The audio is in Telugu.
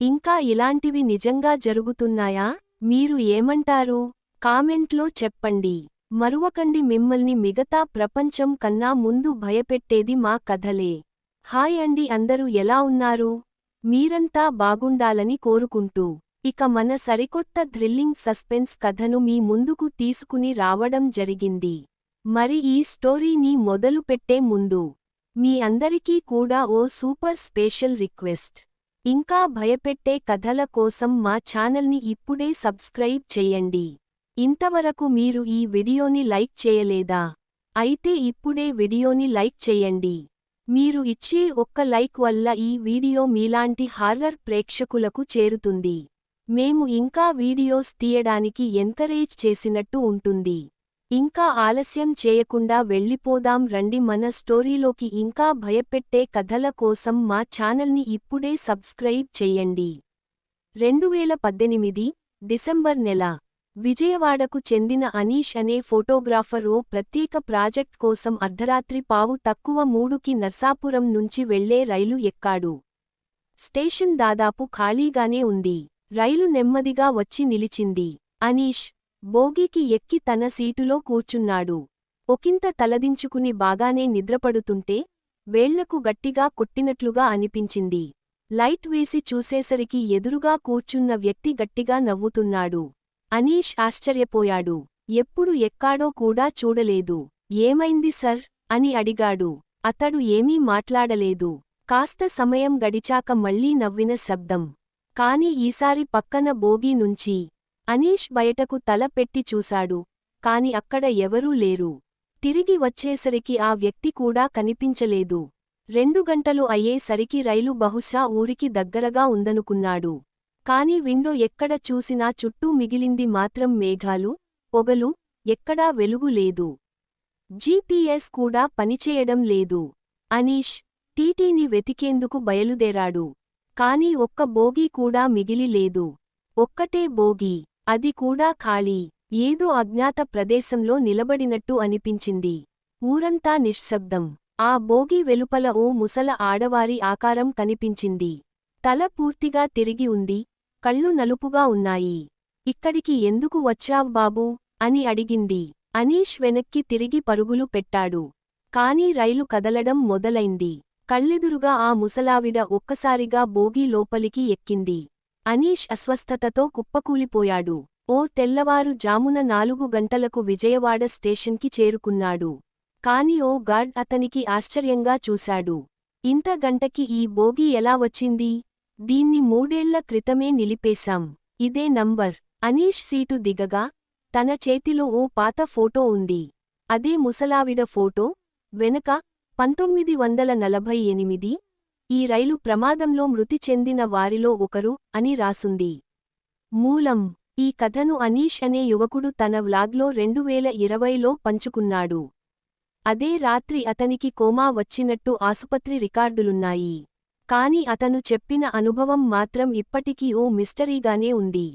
ఇంకా ఇలాంటివి నిజంగా జరుగుతున్నాయా? మీరు ఏమంటారు? కామెంట్లో చెప్పండి. మరువకండి మిమ్మల్ని మిగతా ప్రపంచం కన్నా ముందు భయపెట్టేది మా కథలే. హాయ్ అండి అందరూ ఎలా ఉన్నారు? మీరంతా బాగుండాలని కోరుకుంటూ. ఇక మన సరికొత్త థ్రిల్లింగ్ సస్పెన్స్ కథను మీ ముందుకు తీసుకుని రావడం జరిగింది. మరి ఈ స్టోరీని మొదలుపెట్టే ముందు మీ అందరికీ కూడా ఓ సూపర్ స్పెషల్ రిక్వెస్ట్. ఇంకా భయపెట్టే కథల కోసం మా ఛానల్ని ఇప్పుడే సబ్స్క్రైబ్ చేయండి. ఇంతవరకు మీరు ఈ వీడియోని లైక్ చేయలేదా? అయితే ఇప్పుడే వీడియోని లైక్ చేయండి. మీరు ఇచ్చే ఒక్క లైక్ వల్ల ఈ వీడియో మీలాంటి హార్రర్ ప్రేక్షకులకు చేరుతుంది. మేము ఇంకా వీడియోస్ తీయడానికి ఎంకరేజ్ చేసినట్టు ఉంటుంది. ఇంకా ఆలస్యం చేయకుండా వెళ్ళిపోదాం రండి మన స్టోరీలోకి ఇంకా భయపెట్టే కథల కోసం మా ఛానల్ని ఇప్పుడే సబ్స్క్రైబ్ చెయ్యండి రెండువేల పద్దెనిమిది డిసెంబర్ నెల. విజయవాడకు చెందిన అనీష్ అనే ఫోటోగ్రాఫర్ ఓ ప్రత్యేక ప్రాజెక్ట్ కోసం అర్ధరాత్రి పావు తక్కువ మూడుకి నర్సాపురం నుంచి వెళ్ళే రైలు ఎక్కాడు. స్టేషన్ దాదాపు ఖాళీగానే ఉంది. రైలు నెమ్మదిగా వచ్చి నిలిచింది. అనీష్ బోగీకి ఎక్కి తన సీటులో కూర్చున్నాడు. ఒకింత తలదించుకుని బాగానే నిద్రపడుతుంటే వేళ్ళకు గట్టిగా కొట్టినట్లుగా అనిపించింది. లైట్ వేసి చూసేసరికి ఎదురుగా కూర్చున్న వ్యక్తి గట్టిగా నవ్వుతున్నాడు. అనీష్ ఆశ్చర్యపోయాడు. ఎప్పుడు ఎక్కాడో కూడా చూడలేదు. ఏమైంది సర్? అని అడిగాడు. అతడు ఏమీ మాట్లాడలేదు. కాస్త సమయం గడిచాక మళ్ళీ నవ్విన శబ్దం. కాని ఈసారి పక్కన బోగి నుంచి అనీష్ బయటకు తల పెట్టి చూశాడు. కాని అక్కడ ఎవరూ లేరు. తిరిగి వచ్చేసరికి ఆ వ్యక్తి కూడా కనిపించలేదు. రెండు గంటలు అయ్యేసరికి రైలు బహుశా ఊరికి దగ్గరగా ఉందనుకున్నాడు. కాని విండో ఎక్కడ చూసినా చుట్టూ మిగిలింది మాత్రం మేఘాలు పొగలు ఎక్కడా వెలుగు లేదు. జీపీఎస్ కూడా పనిచేయడం లేదు. అనీష్ టీటీని వెతికేందుకు బయలుదేరాడు. కాని ఒక్క బోగీ కూడా మిగిలి లేదు. ఒక్కటే బోగీ. అది కూడా ఖాళీ. ఏదో అజ్ఞాత ప్రదేశంలో నిలబడినట్టు అనిపించింది. ఊరంతా నిశ్శబ్దం. ఆ బోగి వెలుపల ఓ ముసల ఆడవారి ఆకారం కనిపించింది. తల పూర్తిగా తిరిగి ఉంది. కళ్ళు నలుపుగా ఉన్నాయి. ఇక్కడికి ఎందుకు వచ్చావ్ బాబూ అని అడిగింది. అనీష్ వెనక్కి తిరిగి పరుగులు పెట్టాడు. కాని రైలు కదలడం మొదలైంది. కళ్ళెదురుగా ఆ ముసలావిడ ఒక్కసారిగా బోగీ లోపలికి ఎక్కింది. అనీష్ అస్వస్థతతో కుప్పకూలిపోయాడు. ఓ తెల్లవారు జామున నాలుగు గంటలకు విజయవాడ స్టేషన్కి చేరుకున్నాడు. కాని ఓ గార్డ్ అతనికి ఆశ్చర్యంగా చూశాడు. ఇంత గంటకి ఈ బోగి ఎలా వచ్చింది? దీన్ని మూడేళ్ళ క్రితమే నిలిపేశాం. ఇదే నంబర్. అనీష్ సీటు దిగగా తన చేతిలో ఓ పాత ఫోటో ఉంది. అదే ముసలావిడ ఫోటో. వెనక పంతొమ్మిది వందల నలభై ఎనిమిది ఈ రైలు ప్రమాదంలో మృతి చెందిన వారిలో ఒకరు అని రాసుంది. మూలం. ఈ కథను అనీష్ అనే యువకుడు తన వ్లాగ్లో రెండువేల ఇరవైలో పంచుకున్నాడు. అదే రాత్రి అతనికి కోమా వచ్చినట్టు ఆసుపత్రి రికార్డులున్నాయి. కాని అతను చెప్పిన అనుభవం మాత్రం ఇప్పటికీ ఓ మిస్టరీగానే ఉంది.